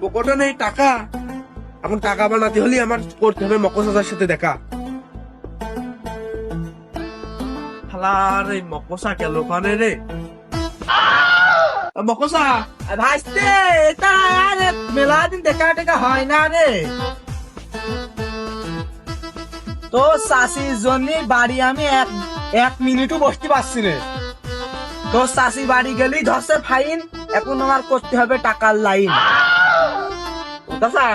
পকেটে নেই, টাকা। এখন টাকা বানাতে হলে আমার করতে হবে সাথে দেখা। হালার এই মকসা ওখানে রে? মকসা! এটা মেলা দিন দেখা টেকা হয় না রে। তো চাষির জন্য বাড়ি আমি এক এক মিনিটও বসতে পারছি রে। তো চাষি বাড়ি গেলেই ধরছে ফাইন এখন আমার করতে হবে টাকার লাইন দাদা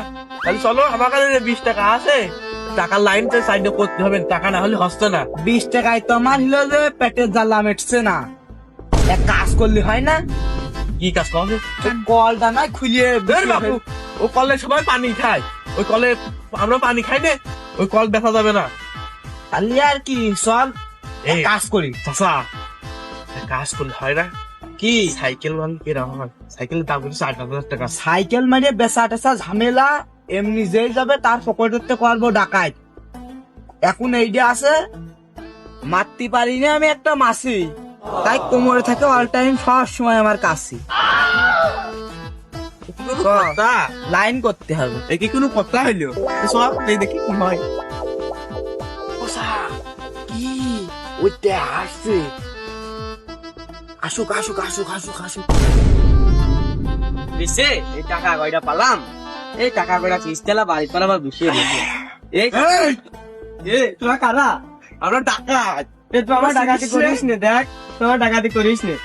তাহলে চলো আমার কাছে বিশ টাকা আছে টাকার লাইনটা সাইডে করতে হবে টাকা না হলে হসতো না। বিশ টাকায় তো আমার হলো যে পেটের জ্বালা মেটছে না। এক কাজ করলে হয় না? কি কাজ করবে তো কলটা নাই খুলিয়ে ধর বাবু ও কলে সবাই পানি খায়। ওই কলে আমরা পানি খাই না ওই কল দেখা যাবে না। খালি আর কি চল কাজ করি। এক কাজ করলে হয় না। কি? সাইকেল মানে কীরকম হয় সাইকেলের দাম কিন্তু ষাট হাজার টাকা। সাইকেল মারিয়ে বেচা টেচা ঝামেলা এমনি যেই যাবে তার পকেটে করব ডাকাত। এখন এইটা আছে মারতে পারি না আমি একটা মাসি। তাই কোমরে থাকে অল টাইম সব সময় আমার কাছে লাইন করতে হবে। এ কি কোনো কথা হইল? সব দেখি কি হয়। কি? ওইটা আসছে। আসুক আসুক আসুক আসুক আসুক দিছে এই টাকা কয়টা পালাম? এই টাকা কয়টা কিস্তেলা বাড়ি পালা আবার বসিয়ে দিছে এই এই, এ তোরা কারা? আমরা টাকা এ তো আমার ডাকাতি করিস নে দেখ। তোমার ডাকাতি করিস নে।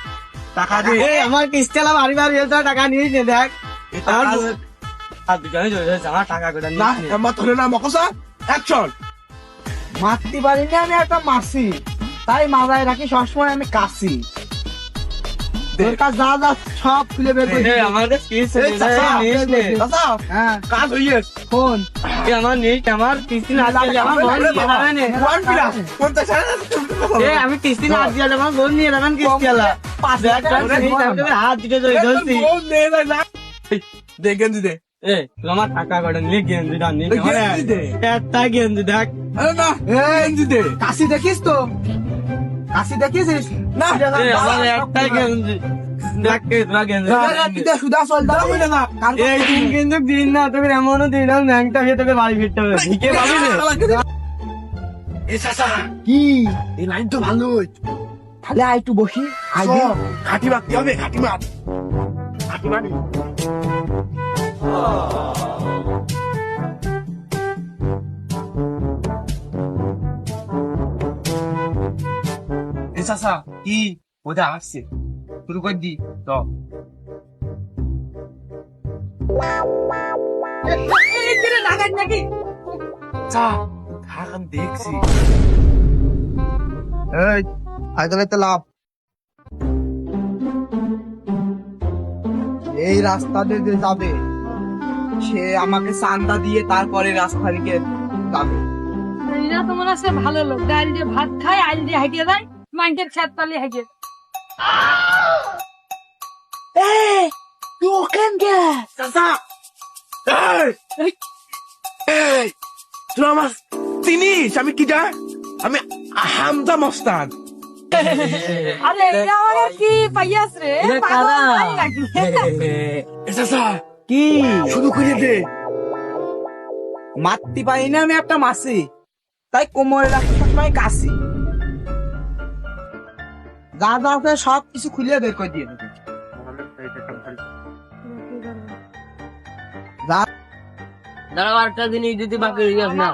টাকা দিয়ে এ আমার কিস্তেলা বাড়ি বাড়ি তোরা টাকা নিস নে দেখ। এই আমার আর দুজনে জড়িয়ে আমার টাকা কয়টা না নে। ধরে না মকসা। অ্যাকশন মারতে পারি না আমি একটা মাসি। তাই মাথায় রাখি সবসময় আমি কাশি। তোর কাছে যা যা সব খুলে বের করে দিবি। আমাদের এই চাচা চাচা হ্যাঁ। কাজ হইয়ে ফোন। আমার নেই আমার কিস্তি না দিলে আমার বোন নিয়ে যাবে নে। ওয়ান পিলাস পঞ্চাশ এ, আমি কিস্তি না দিলে আমার বোন নিয়ে যাবেন কিস্তি আলা? হাত দিতে ধরে ধরছি। দেখেন দিদে এ আমার টাকা কটা নিয়ে গেঞ্জি টা নিয়ে এ, গেঞ্জি দে। একটা গেঞ্জি দেখ। না এই দিদে কাশি দেখিস তো? কাশি দেখিস না এ, আমার একটা গেঞ্জি। এই দিন কিন্তু দিন না তোকে এমনও দিন না ন্যাংটা খেয়ে তোকে বাড়ি ফিরতে হবে। ভিকে পাবি রে এ চাচা কি? এই লাইন তো ভালোই তাহলে আই একটু বসি আই চল, খাটি মারতে হবে খাটি মার। খাটি মারি? চাচা কি ওটা আসছে শুরু করে দি তো চা থাক দেখছি এই আইতলে তো লাভ এই রাস্তা দিয়ে যাবে সে আমাকে চান্দা দিয়ে তারপরে রাস্তা দিকে যাবে এরা তো মনে হচ্ছে ভালো লোক ডাল দিয়ে ভাত খায় আইল দিয়ে হাঁটিয়ে দেয় মাইকের ছাদ পালিয়ে হাঁটিয়ে তুই ওখান চাচা! এই! এই তুই আমার চিনিস আমি কি যা? আমি হামজা মস্তান। আরে আমার কি পাইয়াস রে? চাচা! কি? শুরু করে দে। মারতে পারি না আমি একটা মাসি। তাই কোমরে রাখি সবসময় কাশি। যা যা আছে সব কিছু খুলে বের করে দিয়ে দেবে। যা দাঁড়াও জিনিস যদি বাকি রয়ে না আমার।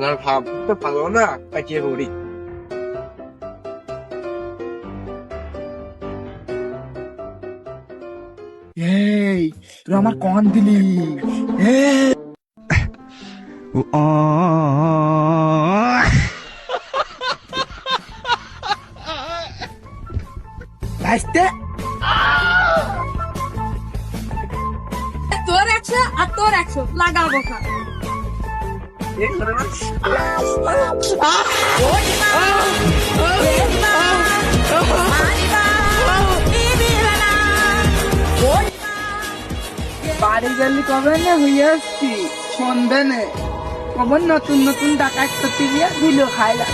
নে ভালো না এই তুই কন দিলি। এই। ভাইস্তে তোর একশো আর তোর একশো। লাগাবো খা। বাড়ি গেলি কবে না? হইয়া আসছি। সন্ধে নে। কবে নতুন নতুন টাকা একটা দিয়ে দিল খাইলা।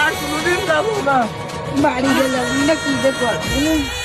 আর কোনোদিন যাব না। বাড়ি গেলাম না কি যে করব